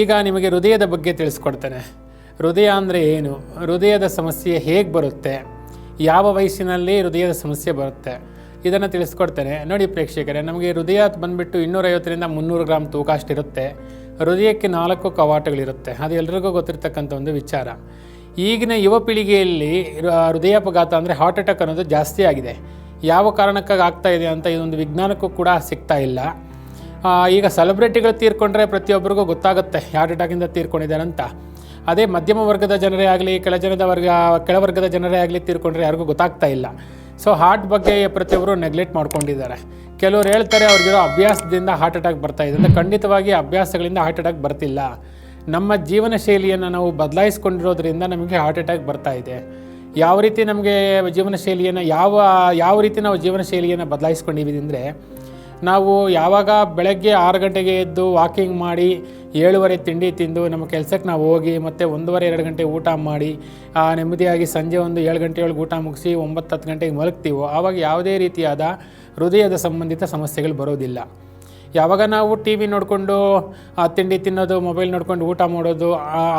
ಈಗ ನಿಮಗೆ ಹೃದಯದ ಬಗ್ಗೆ ತಿಳಿಸ್ಕೊಡ್ತೇನೆ. ಹೃದಯ ಅಂದರೆ ಏನು? ಹೃದಯದ ಸಮಸ್ಯೆ ಹೇಗೆ ಬರುತ್ತೆ? ಯಾವ ವಯಸ್ಸಿನಲ್ಲಿ ಹೃದಯದ ಸಮಸ್ಯೆ ಬರುತ್ತೆ? ಇದನ್ನು ತಿಳಿಸ್ಕೊಡ್ತೇನೆ. ನೋಡಿ ಪ್ರೇಕ್ಷಕರೇ, ನಮಗೆ ಹೃದಯ ಬಂದುಬಿಟ್ಟು ಇನ್ನೂರೈವತ್ತರಿಂದ ಮುನ್ನೂರು ಗ್ರಾಮ್ ತೂಕ ಅಷ್ಟಿರುತ್ತೆ. ಹೃದಯಕ್ಕೆ ನಾಲ್ಕು ಕವಾಟಗಳಿರುತ್ತೆ. ಅದು ಎಲ್ರಿಗೂ ಗೊತ್ತಿರ್ತಕ್ಕಂಥ ಒಂದು ವಿಚಾರ. ಈಗಿನ ಯುವ ಪೀಳಿಗೆಯಲ್ಲಿ ಹೃದಯಾಪಘಾತ ಅಂದರೆ ಹಾರ್ಟ್ ಅಟ್ಯಾಕ್ ಅನ್ನೋದು ಜಾಸ್ತಿ ಆಗಿದೆ. ಯಾವ ಕಾರಣಕ್ಕಾಗಿ ಆಗ್ತಾ ಇದೆ ಅಂತ ಇದೊಂದು ವಿಜ್ಞಾನಕ್ಕೂ ಕೂಡ ಸಿಗ್ತಾ ಇಲ್ಲ. ಈಗ ಸೆಲೆಬ್ರಿಟಿಗಳು ತೀರ್ಕೊಂಡ್ರೆ ಪ್ರತಿಯೊಬ್ಬರಿಗೂ ಗೊತ್ತಾಗುತ್ತೆ ಹಾರ್ಟ್ ಅಟ್ಯಾಕಿಂದ ತೀರ್ಕೊಂಡಿದ್ದಾರೆ ಅಂತ. ಅದೇ ಮಧ್ಯಮ ವರ್ಗದ ಜನರೇ ಆಗಲಿ ಕೆಳಜನದ ವರ್ಗ ಕೆಳವರ್ಗದ ಜನರೇ ಆಗಲಿ ತೀರ್ಕೊಂಡ್ರೆ ಯಾರಿಗೂ ಗೊತ್ತಾಗ್ತಾ ಇಲ್ಲ. ಸೊ ಹಾರ್ಟ್ ಬಗ್ಗೆ ಪ್ರತಿಯೊಬ್ಬರು ನೆಗ್ಲೆಕ್ಟ್ ಮಾಡ್ಕೊಂಡಿದ್ದಾರೆ. ಕೆಲವರು ಹೇಳ್ತಾರೆ ಅವ್ರಿಗಿರೋ ಅಭ್ಯಾಸದಿಂದ ಹಾರ್ಟ್ ಅಟ್ಯಾಕ್ ಬರ್ತಾ ಇದೆ ಅಂದರೆ ಖಂಡಿತವಾಗಿ ಅಭ್ಯಾಸಗಳಿಂದ ಹಾರ್ಟ್ ಅಟ್ಯಾಕ್ ಬರ್ತಿಲ್ಲ. ನಮ್ಮ ಜೀವನ ಶೈಲಿಯನ್ನು ನಾವು ಬದಲಾಯಿಸ್ಕೊಂಡಿರೋದ್ರಿಂದ ನಮಗೆ ಹಾರ್ಟ್ ಅಟ್ಯಾಕ್ ಬರ್ತಾ ಇದೆ. ಯಾವ ರೀತಿ ನಮಗೆ ಜೀವನ ಶೈಲಿಯನ್ನು, ಯಾವ ಯಾವ ರೀತಿ ನಾವು ಜೀವನ ಶೈಲಿಯನ್ನು ಬದಲಾಯಿಸ್ಕೊಂಡಿದ್ದೀವಿ ಅಂದರೆ ನಾವು ಯಾವಾಗ ಬೆಳಗ್ಗೆ ಆರು ಗಂಟೆಗೆ ಎದ್ದು ವಾಕಿಂಗ್ ಮಾಡಿ ಏಳುವರೆ ತಿಂಡಿ ತಿಂದು ನಮ್ಮ ಕೆಲಸಕ್ಕೆ ನಾವು ಹೋಗಿ ಮತ್ತು ಒಂದೂವರೆ, ಎರಡು ಗಂಟೆ ಊಟ ಮಾಡಿ ನೆಮ್ಮದಿಯಾಗಿ ಸಂಜೆ ಒಂದು ಏಳು ಗಂಟೆ ಒಳಗೆ ಊಟ ಮುಗಿಸಿ ಒಂಬತ್ತು, ಹತ್ತು ಗಂಟೆಗೆ ಮಲಗ್ತೀವೋ, ಆವಾಗ ಯಾವುದೇ ರೀತಿಯಾದ ಹೃದಯದ ಸಂಬಂಧಿತ ಸಮಸ್ಯೆಗಳು ಬರೋದಿಲ್ಲ. ಯಾವಾಗ ನಾವು ಟಿ ವಿ ನೋಡಿಕೊಂಡು ತಿಂಡಿ ತಿನ್ನೋದು ಮೊಬೈಲ್ ನೋಡ್ಕೊಂಡು ಊಟ ಮಾಡೋದು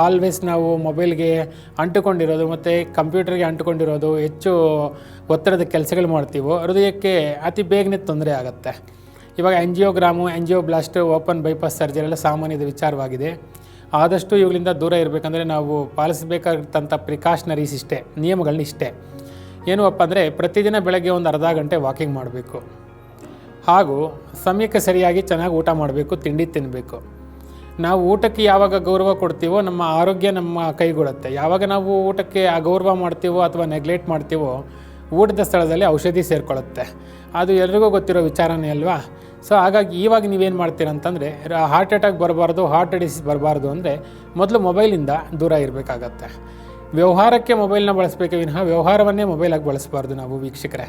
ಆಲ್ವೇಸ್ ನಾವು ಮೊಬೈಲ್ಗೆ ಅಂಟುಕೊಂಡಿರೋದು ಮತ್ತು ಕಂಪ್ಯೂಟರ್ಗೆ ಅಂಟುಕೊಂಡಿರೋದು ಹೆಚ್ಚು ಒತ್ತಡದ ಕೆಲಸಗಳು ಮಾಡ್ತೀವೋ, ಹೃದಯಕ್ಕೆ ಅತಿ ಬೇಗನೆ ತೊಂದರೆ ಆಗುತ್ತೆ. ಇವಾಗ angiogram angioplasty open bypass surgery ಎಲ್ಲ ಸಾಮಾನ್ಯದ ವಿಚಾರವಾಗಿದೆ. ಆದಷ್ಟು ಇವುಗಳಿಂದ ದೂರ ಇರಬೇಕಂದ್ರೆ ನಾವು ಪಾಲಿಸಬೇಕಾಗಿರ್ತಂಥ ಪ್ರಿಕಾಷನರೀಸ್ ಇಷ್ಟೇ, ನಿಯಮಗಳನ್ನ ಇಷ್ಟೇ. ಏನಪ್ಪ ಅಂದರೆ ಪ್ರತಿದಿನ ಬೆಳಗ್ಗೆ ಒಂದು ಅರ್ಧ ಗಂಟೆ ವಾಕಿಂಗ್ ಮಾಡಬೇಕು. ಹಾಗೂ ಸಮಯಕ್ಕೆ ಸರಿಯಾಗಿ ಚೆನ್ನಾಗಿ ಊಟ ಮಾಡಬೇಕು, ತಿಂಡಿ ತಿನ್ನಬೇಕು ನಾವು ಊಟಕ್ಕೆ ಯಾವಾಗ ಗೌರವ ಕೊಡ್ತೀವೋ ನಮ್ಮ ಆರೋಗ್ಯ ನಮ್ಮ ಕೈಗೊಳ್ಳುತ್ತೆ. ಯಾವಾಗ ನಾವು ಊಟಕ್ಕೆ ಅಗೌರವ ಮಾಡ್ತೀವೋ ಅಥವಾ ನೆಗ್ಲೆಕ್ಟ್ ಮಾಡ್ತೀವೋ, ಊಟದ ಸ್ಥಳದಲ್ಲಿ ಔಷಧಿ ಸೇರಿಕೊಳ್ಳುತ್ತೆ. ಅದು ಎಲ್ರಿಗೂ ಗೊತ್ತಿರೋ ವಿಚಾರನೇ ಅಲ್ವಾ? ಸೊ ಹಾಗಾಗಿ ಇವಾಗ ನೀವೇನು ಮಾಡ್ತೀರಾ ಅಂತಂದರೆ ಹಾರ್ಟ್ ಅಟ್ಯಾಕ್ ಬರಬಾರ್ದು ಹಾರ್ಟ್ ಡಿಸೀಸ್ ಬರಬಾರ್ದು ಅಂದರೆ ಮೊದಲು ಮೊಬೈಲಿಂದ ದೂರ ಇರಬೇಕಾಗತ್ತೆ. ವ್ಯವಹಾರಕ್ಕೆ ಮೊಬೈಲ್ನ ಬಳಸಬೇಕೆ ವಿನಃ ವ್ಯವಹಾರವನ್ನೇ ಮೊಬೈಲಾಗಿ ಬಳಸಬಾರ್ದು ನಾವು ವೀಕ್ಷಕರೇ.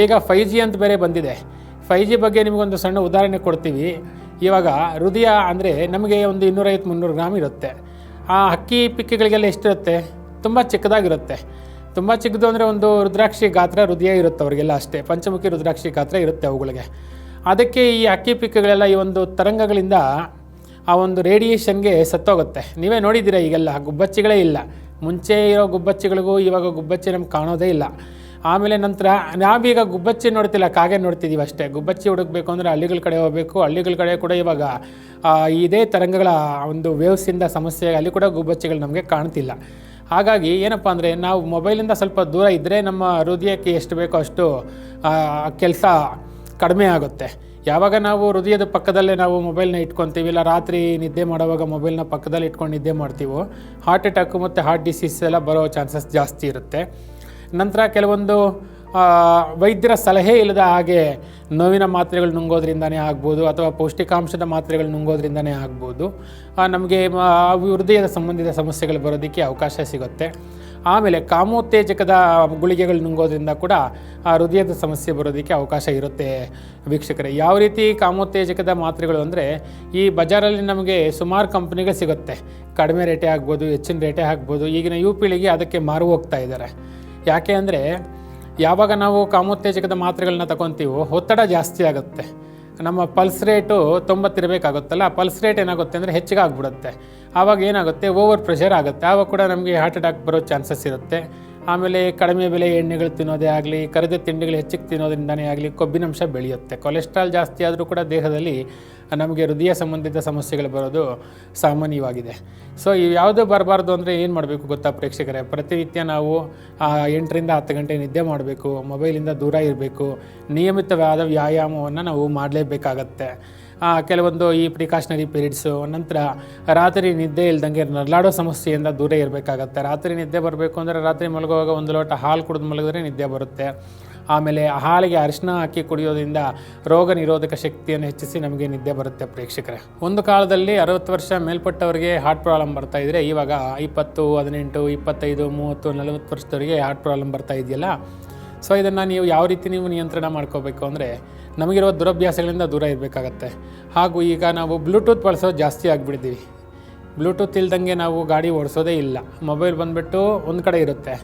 ಈಗ ಫೈ ಜಿ ಅಂತ ಬೇರೆ ಬಂದಿದೆ. ಫೈ ಜಿ ಬಗ್ಗೆ ನಿಮಗೊಂದು ಸಣ್ಣ ಉದಾಹರಣೆ ಕೊಡ್ತೀವಿ. ಇವಾಗ ಹೃದಯ ಅಂದರೆ ನಮಗೆ ಒಂದು ಇನ್ನೂರೈವತ್ತು ಮುನ್ನೂರು ಗ್ರಾಮ್ ಇರುತ್ತೆ. ಆ ಅಕ್ಕಿ ಪಿಕ್ಕಿಗಳಿಗೆಲ್ಲ ಎಷ್ಟಿರುತ್ತೆ? ತುಂಬ ಚಿಕ್ಕದಾಗಿರುತ್ತೆ. ತುಂಬ ಚಿಕ್ಕದು ಅಂದರೆ ಒಂದು ರುದ್ರಾಕ್ಷಿ ಗಾತ್ರ ಹೃದಯ ಇರುತ್ತೆ ಅವರಿಗೆಲ್ಲ ಅಷ್ಟೇ. ಪಂಚಮುಖಿ ರುದ್ರಾಕ್ಷಿ ಗಾತ್ರ ಇರುತ್ತೆ ಅವುಗಳಿಗೆ. ಅದಕ್ಕೆ ಈ ಅಕ್ಕಿ ಪಿಕ್ಕಗಳೆಲ್ಲ ಈ ಒಂದು ತರಂಗಗಳಿಂದ ಆ ಒಂದು ರೇಡಿಯೇಷನ್ಗೆ ಸತ್ತೋಗುತ್ತೆ. ನೀವೇ ನೋಡಿದ್ದೀರಾ ಈಗೆಲ್ಲ, ಗುಬ್ಬಚ್ಚಿಗಳೇ ಇಲ್ಲ. ಮುಂಚೆ ಇರೋ ಗುಬ್ಬಚ್ಚಿಗಳಿಗೂ ಇವಾಗ ಗುಬ್ಬಚ್ಚಿ ನಮ್ಗೆ ಕಾಣೋದೇ ಇಲ್ಲ. ಆಮೇಲೆ ನಂತರ ನಾವೀಗ ಗುಬ್ಬಚ್ಚಿ ನೋಡ್ತಿಲ್ಲ, ಕಾಗೆ ನೋಡ್ತಿದ್ದೀವಿ ಅಷ್ಟೇ. ಗುಬ್ಬಚ್ಚಿ ಹುಡುಕ್ಬೇಕು ಅಂದರೆ ಹಳ್ಳಿಗಳ ಕಡೆ ಹೋಗಬೇಕು. ಹಳ್ಳಿಗಳ ಕಡೆ ಕೂಡ ಇವಾಗ ಇದೇ ತರಂಗಗಳ ಒಂದು ವೇವ್ಸಿಂದ ಸಮಸ್ಯೆ, ಅಲ್ಲಿ ಕೂಡ ಗುಬ್ಬಚ್ಚಿಗಳು ನಮಗೆ ಕಾಣ್ತಿಲ್ಲ. ಹಾಗಾಗಿ ಏನಪ್ಪ ಅಂದರೆ ನಾವು ಮೊಬೈಲಿಂದ ಸ್ವಲ್ಪ ದೂರ ಇದ್ದರೆ ನಮ್ಮ ಹೃದಯಕ್ಕೆ ಎಷ್ಟು ಬೇಕೋ ಅಷ್ಟು ಕೆಲಸ ಕಡಿಮೆ ಆಗುತ್ತೆ. ಯಾವಾಗ ನಾವು ಹೃದಯದ ಪಕ್ಕದಲ್ಲೇ ನಾವು ಮೊಬೈಲ್ನ ಇಟ್ಕೊತೀವಿ, ಇಲ್ಲ ರಾತ್ರಿ ನಿದ್ದೆ ಮಾಡುವಾಗ ಮೊಬೈಲ್ನ ಪಕ್ಕದಲ್ಲಿ ಇಟ್ಕೊಂಡು ನಿದ್ದೆ ಮಾಡ್ತೀವೋ ಹಾರ್ಟ್ ಅಟ್ಯಾಕು ಮತ್ತು ಹಾರ್ಟ್ ಡಿಸೀಸ್ ಎಲ್ಲ ಬರೋ ಚಾನ್ಸಸ್ ಜಾಸ್ತಿ ಇರುತ್ತೆ. ನಂತರ ಕೆಲವೊಂದು ವೈದ್ಯರ ಸಲಹೆ ಇಲ್ಲದ ಹಾಗೆ ನೋವಿನ ಮಾತ್ರೆಗಳು ನುಂಗೋದ್ರಿಂದನೇ ಆಗ್ಬೋದು, ಅಥವಾ ಪೌಷ್ಟಿಕಾಂಶದ ಮಾತ್ರೆಗಳು ನುಂಗೋದ್ರಿಂದನೇ ಆಗ್ಬೋದು. ನಮಗೆ ಹೃದಯದ ಸಂಬಂಧಿತ ಸಮಸ್ಯೆಗಳು ಬರೋದಕ್ಕೆ ಅವಕಾಶ ಸಿಗುತ್ತೆ. ಆಮೇಲೆ ಕಾಮೋತ್ತೇಜಕದ ಗುಳಿಗೆಗಳು ನುಂಗೋದ್ರಿಂದ ಕೂಡ ಆ ಹೃದಯದ ಸಮಸ್ಯೆ ಬರೋದಕ್ಕೆ ಅವಕಾಶ ಇರುತ್ತೆ ವೀಕ್ಷಕರೇ. ಯಾವ ರೀತಿ ಕಾಮೋತ್ತೇಜಕದ ಮಾತ್ರೆಗಳು ಅಂದರೆ ಈ ಬಜಾರಲ್ಲಿ ನಮಗೆ ಸುಮಾರು ಕಂಪ್ನಿಗಳು ಸಿಗುತ್ತೆ. ಕಡಿಮೆ ರೇಟೇ ಆಗ್ಬೋದು, ಹೆಚ್ಚಿನ ರೇಟೇ ಆಗ್ಬೋದು, ಈಗಿನ ಯು ಪೀಳಿಗೆ ಅದಕ್ಕೆ ಮಾರು ಹೋಗ್ತಾ ಇದ್ದಾರೆ. ಯಾಕೆ ಅಂದರೆ ಯಾವಾಗ ನಾವು ಕಾಮೋತ್ತೇಜಕದ ಮಾತ್ರೆಗಳನ್ನ ತಗೊತೀವೋ, ಒತ್ತಡ ಜಾಸ್ತಿ ಆಗುತ್ತೆ. ನಮ್ಮ ಪಲ್ಸ್ ರೇಟು ತೊಂಬತ್ತಿರಬೇಕಾಗುತ್ತಲ್ಲ ಆ ಪಲ್ಸ್ ರೇಟ್ ಏನಾಗುತ್ತೆ ಅಂದರೆ ಹೆಚ್ಚಿಗೆ ಆಗಿಬಿಡುತ್ತೆ. ಆವಾಗ ಏನಾಗುತ್ತೆ? ಓವರ್ ಪ್ರೆಷರ್ ಆಗುತ್ತೆ. ಆವಾಗ ಕೂಡ ನಮಗೆ ಹಾರ್ಟ್ ಅಟ್ಯಾಕ್ ಬರೋ ಚಾನ್ಸಸ್ ಇರುತ್ತೆ. ಆಮೇಲೆ ಕಡಿಮೆ ಬೆಲೆ ಎಣ್ಣೆಗಳು ತಿನ್ನೋದೇ ಆಗಲಿ, ಕರಿದ ತಿಂಡಿಗಳು ಹೆಚ್ಚಿಗೆ ತಿನ್ನೋದ್ರಿಂದನೇ ಆಗಲಿ ಕೊಬ್ಬಿನಂಶ ಬೆಳೆಯುತ್ತೆ. ಕೊಲೆಸ್ಟ್ರಾಲ್ ಜಾಸ್ತಿ ಆದರೂ ಕೂಡ ದೇಹದಲ್ಲಿ ನಮಗೆ ಹೃದಯ ಸಂಬಂಧಿತ ಸಮಸ್ಯೆಗಳು ಬರೋದು ಸಾಮಾನ್ಯವಾಗಿದೆ. ಸೊ ಇವು ಯಾವುದೂ ಬರಬಾರ್ದು ಅಂದರೆ ಏನು ಮಾಡಬೇಕು ಗೊತ್ತಾ ಪ್ರೇಕ್ಷಕರೇ? ಪ್ರತಿನಿತ್ಯ ನಾವು ಎಂಟರಿಂದ ಹತ್ತು ಗಂಟೆ ನಿದ್ದೆ ಮಾಡಬೇಕು, ಮೊಬೈಲಿಂದ ದೂರ ಇರಬೇಕು, ನಿಯಮಿತವಾದ ವ್ಯಾಯಾಮವನ್ನು ನಾವು ಮಾಡಲೇಬೇಕಾಗತ್ತೆ. ಕೆಲವೊಂದು ಈ ಪ್ರಿಕಾಷನರಿ ಪೀರಿಯಡ್ಸು ನಂತರ ರಾತ್ರಿ ನಿದ್ದೆ ಇಲ್ದಂಗೆ ನರಳಾಡೋ ಸಮಸ್ಯೆಯಿಂದ ದೂರ ಇರಬೇಕಾಗತ್ತೆ. ರಾತ್ರಿ ನಿದ್ದೆ ಬರಬೇಕು ಅಂದರೆ ರಾತ್ರಿ ಮಲಗುವಾಗ ಒಂದು ಲೋಟ ಹಾಲು ಕುಡಿದು ಮಲಗಿದ್ರೆ ನಿದ್ದೆ ಬರುತ್ತೆ. ಆಮೇಲೆ ಹಾಲಿಗೆ ಅರಿಶಿನ ಹಾಕಿ ಕುಡಿಯೋದ್ರಿಂದ ರೋಗ ನಿರೋಧಕ ಶಕ್ತಿಯನ್ನು ಹೆಚ್ಚಿಸಿ ನಮಗೆ ನಿದ್ದೆ ಬರುತ್ತೆ ಪ್ರೇಕ್ಷಕರೇ. ಒಂದು ಕಾಲದಲ್ಲಿ ಅರವತ್ತು ವರ್ಷ ಮೇಲ್ಪಟ್ಟವರಿಗೆ ಹಾರ್ಟ್ ಪ್ರಾಬ್ಲಮ್ ಬರ್ತಾ ಇದ್ದರೆ ಇವಾಗ ಇಪ್ಪತ್ತು, ಹದಿನೆಂಟು, ಇಪ್ಪತ್ತೈದು, ಮೂವತ್ತು, ನಲವತ್ತು ವರ್ಷದವರಿಗೆ ಹಾರ್ಟ್ ಪ್ರಾಬ್ಲಮ್ ಬರ್ತಾ ಇದೆಯಲ್ಲ? ಸೊ ಇದನ್ನು ನೀವು ಯಾವ ರೀತಿ ನೀವು ನಿಯಂತ್ರಣ ಮಾಡ್ಕೋಬೇಕು ಅಂದರೆ ನಮಗಿರುವ ದುರಭ್ಯಾಸಗಳಿಂದ ದೂರ ಇರಬೇಕಾಗತ್ತೆ. ಹಾಗೂ ಈಗ ನಾವು ಬ್ಲೂಟೂತ್ ಬಳಸೋದು ಜಾಸ್ತಿ ಆಗಿಬಿಟ್ಟಿದ್ದೀವಿ ಬ್ಲೂಟೂತ್ ಇಲ್ದಂಗೆ ನಾವು ಗಾಡಿ ಓಡಿಸೋದೇ ಇಲ್ಲ. ಮೊಬೈಲ್ ಬಂದುಬಿಟ್ಟು ಒಂದು ಕಡೆ ಇರುತ್ತೆ.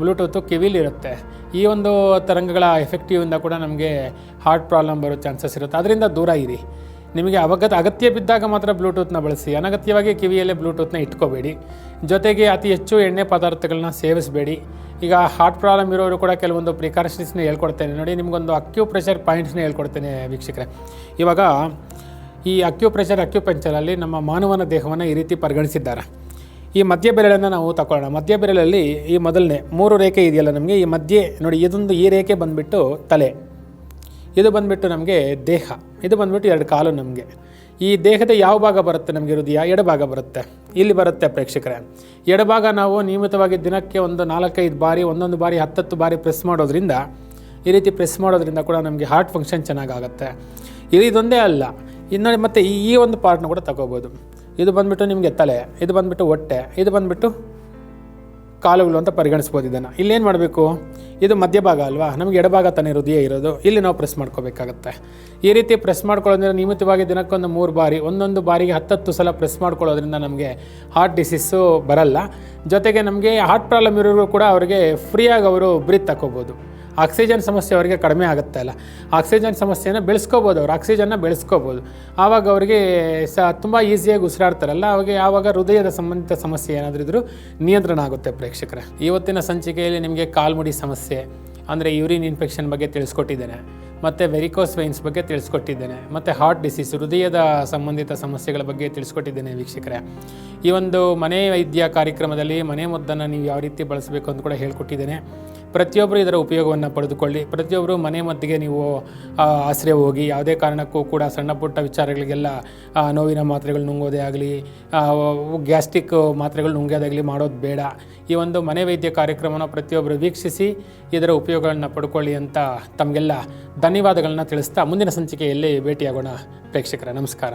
ಬ್ಲೂಟೂತು ಕಿವಿಲಿರುತ್ತೆ ಈ ಒಂದು ತರಂಗಗಳ ಎಫೆಕ್ಟಿವಿಂದ ಕೂಡ ನಮಗೆ ಹಾರ್ಟ್ ಪ್ರಾಬ್ಲಮ್ ಬರೋ ಚಾನ್ಸಸ್ ಇರುತ್ತೆ. ಅದರಿಂದ ದೂರ ಇರಿ. ನಿಮಗೆ ಅವಗತ ಅಗತ್ಯ ಬಿದ್ದಾಗ ಮಾತ್ರ ಬ್ಲೂಟೂತ್ನ ಬಳಸಿ. ಅನಗತ್ಯವಾಗಿ ಕಿವಿಯಲ್ಲೇ ಬ್ಲೂಟೂತ್ನ ಇಟ್ಕೋಬೇಡಿ. ಜೊತೆಗೆ ಅತಿ ಹೆಚ್ಚು ಎಣ್ಣೆ ಪದಾರ್ಥಗಳನ್ನ ಸೇವಿಸಬೇಡಿ. ಈಗ ಹಾರ್ಟ್ ಪ್ರಾಬ್ಲಮ್ ಇರೋರು ಕೂಡ ಕೆಲವೊಂದು ಪ್ರಿಕಾಷನ್ಸ್ನ ಹೇಳ್ಕೊಡ್ತೇನೆ. ನೋಡಿ, ನಿಮಗೊಂದು ಅಕ್ಯೂ ಪ್ರೆಷರ್ ಪಾಯಿಂಟ್ಸ್ನ ಹೇಳ್ಕೊಡ್ತೇನೆ ವೀಕ್ಷಕರೇ. ಇವಾಗ ಈ ಅಕ್ಯೂ ಪ್ರೆಷರ್ ಅಕ್ಯುಪಂಚರಲ್ಲಿ ನಮ್ಮ ಮಾನವನ ದೇಹವನ್ನು ಈ ರೀತಿ ಪರಿಗಣಿಸಿದ್ದಾರೆ. ಈ ಮಧ್ಯ ಬೆರಳನ್ನು ನಾವು ತಗೊಳ್ಳೋಣ ಮಧ್ಯ ಬೆರಳಲ್ಲಿ ಈ ಮೊದಲನೇ ಮೂರು ರೇಖೆ ಇದೆಯಲ್ಲ ನಮಗೆ? ಈ ಮಧ್ಯೆ ನೋಡಿ, ಇದೊಂದು ಈ ರೇಖೆ ಬಂದುಬಿಟ್ಟು ತಲೆ. ಇದು ಬಂದುಬಿಟ್ಟು ನಮಗೆ ದೇಹ. ಇದು ಬಂದುಬಿಟ್ಟು ಎರಡು ಕಾಲು ನಮಗೆ. ಈ ದೇಹದ ಯಾವ ಭಾಗ ಬರುತ್ತೆ? ನಮಗೆ ಹೃದಯ ಎಡಭಾಗ ಬರುತ್ತೆ. ಇಲ್ಲಿ ಬರುತ್ತೆ ಪ್ರೇಕ್ಷಕರೇ. ಎಡಭಾಗ ನಾವು ನಿಯಮಿತವಾಗಿ ದಿನಕ್ಕೆ ಒಂದು ನಾಲ್ಕೈದು ಬಾರಿ, ಒಂದೊಂದು ಬಾರಿ, ಹತ್ತತ್ತು ಬಾರಿ ಪ್ರೆಸ್ ಮಾಡೋದ್ರಿಂದ, ಈ ರೀತಿ ಪ್ರೆಸ್ ಮಾಡೋದ್ರಿಂದ ಕೂಡ ನಮಗೆ ಹಾರ್ಟ್ ಫಂಕ್ಷನ್ ಚೆನ್ನಾಗಾಗುತ್ತೆ. ಇದು ಇದೊಂದೇ ಅಲ್ಲ. ಇನ್ನು ಮತ್ತು ಈ ಒಂದು ಪಾರ್ಟ್ನ ಕೂಡ ತಗೋಬೋದು. ಇದು ಬಂದುಬಿಟ್ಟು ನಿಮಗೆ ತಲೆ, ಇದು ಬಂದುಬಿಟ್ಟು ಹೊಟ್ಟೆ, ಇದು ಬಂದುಬಿಟ್ಟು ಕಾಲುಗಳು ಅಂತ ಪರಿಗಣಿಸ್ಬೋದು ಇದನ್ನು. ಇಲ್ಲೇನು ಮಾಡಬೇಕು? ಇದು ಮಧ್ಯಭಾಗ ಅಲ್ವಾ? ನಮಗೆ ಎಡಭಾಗ ತಾನೇ ಹೃದಯ ಇರೋದು. ಇಲ್ಲಿ ನಾವು ಪ್ರೆಸ್ ಮಾಡ್ಕೋಬೇಕಾಗತ್ತೆ. ಈ ರೀತಿ ಪ್ರೆಸ್ ಮಾಡ್ಕೊಳ್ಳೋದ್ರಿಂದ ನಿಯಮಿತವಾಗಿ ದಿನಕ್ಕೊಂದು ಮೂರು ಬಾರಿ, ಒಂದೊಂದು ಬಾರಿಗೆ ಹತ್ತತ್ತು ಸಲ ಪ್ರೆಸ್ ಮಾಡ್ಕೊಳ್ಳೋದ್ರಿಂದ ನಮಗೆ ಹಾರ್ಟ್ ಡಿಸೀಸು ಬರಲ್ಲ. ಜೊತೆಗೆ ನಮಗೆ ಹಾರ್ಟ್ ಪ್ರಾಬ್ಲಮ್ ಇರೋರು ಕೂಡ ಅವರಿಗೆ ಫ್ರೀಯಾಗಿ ಅವರು ಬ್ರೀತ್ ತಗೋಬೋದು ಆಕ್ಸಿಜನ್ ಸಮಸ್ಯೆ ಅವರಿಗೆ ಕಡಿಮೆ ಆಗುತ್ತೆ ಅಲ್ಲ. ಆಕ್ಸಿಜನ್ ಸಮಸ್ಯೆನ ಬೆಳೆಸ್ಕೋಬೋದು ಅವ್ರು, ಆಕ್ಸಿಜನ್ನ ಬೆಳೆಸ್ಕೋಬೋದು. ಆವಾಗ ಅವರಿಗೆ ಸ, ತುಂಬ ಈಸಿಯಾಗಿ ಉಸಿರಾಡ್ತಾರಲ್ಲ, ಅವಾಗ ಯಾವಾಗ ಹೃದಯದ ಸಂಬಂಧಿತ ಸಮಸ್ಯೆ ಏನಾದರೂ ಇದ್ದರೂ ನಿಯಂತ್ರಣ ಆಗುತ್ತೆ ಪ್ರೇಕ್ಷಕರ. ಇವತ್ತಿನ ಸಂಚಿಕೆಯಲ್ಲಿ ನಿಮಗೆ ಕಾಲ್ಮುಡಿ ಸಮಸ್ಯೆ, ಅಂದರೆ ಯೂರಿನ್ ಇನ್ಫೆಕ್ಷನ್ ಬಗ್ಗೆ ತಿಳಿಸ್ಕೊಟ್ಟಿದ್ದೇನೆ. ಮತ್ತು ವೆರಿಕೋಸ್ ವೈನ್ಸ್ ಬಗ್ಗೆ ತಿಳಿಸ್ಕೊಟ್ಟಿದ್ದೇನೆ, ಮತ್ತು ಹಾರ್ಟ್ ಡಿಸೀಸ್ ಹೃದಯದ ಸಂಬಂಧಿತ ಸಮಸ್ಯೆಗಳ ಬಗ್ಗೆ ತಿಳಿಸ್ಕೊಟ್ಟಿದ್ದೇನೆ ವೀಕ್ಷಕರೇ. ಈ ಒಂದು ಮನೆ ವೈದ್ಯ ಕಾರ್ಯಕ್ರಮದಲ್ಲಿ ಮನೆ ಮದ್ದನ್ನು ನೀವು ಯಾವ ರೀತಿ ಬಳಸಬೇಕು ಅಂತ ಕೂಡ ಹೇಳ್ಕೊಟ್ಟಿದ್ದೇನೆ. ಪ್ರತಿಯೊಬ್ಬರು ಇದರ ಉಪಯೋಗವನ್ನು ಪಡೆದುಕೊಳ್ಳಿ ಪ್ರತಿಯೊಬ್ಬರು ಮನೆ ಮದ್ದಿಗೆ ನೀವು ಆಶ್ರಯ ಹೋಗಿ ಯಾವುದೇ ಕಾರಣಕ್ಕೂ ಕೂಡ ಸಣ್ಣ ಪುಟ್ಟ ವಿಚಾರಗಳಿಗೆಲ್ಲ ನೋವಿನ ಮಾತ್ರೆಗಳು ನುಂಗೋದೇ ಆಗಲಿ ಗ್ಯಾಸ್ಟ್ರಿಕ್ ಮಾತ್ರೆಗಳು ನುಂಗೋದಾಗಲಿ ಮಾಡೋದು ಬೇಡ. ಈ ಒಂದು ಮನೆ ವೈದ್ಯ ಕಾರ್ಯಕ್ರಮನ ಪ್ರತಿಯೊಬ್ಬರು ವೀಕ್ಷಿಸಿ ಇದರ ಉಪಯೋಗಗಳನ್ನ ಪಡ್ಕೊಳ್ಳಿ ಅಂತ ತಮಗೆಲ್ಲ ಧನ್ಯವಾದಗಳನ್ನ ತಿಳಿಸ್ತಾ ಮುಂದಿನ ಸಂಚಿಕೆಯಲ್ಲಿ ಭೇಟಿಯಾಗೋಣ. ಪ್ರೇಕ್ಷಕರ ನಮಸ್ಕಾರ.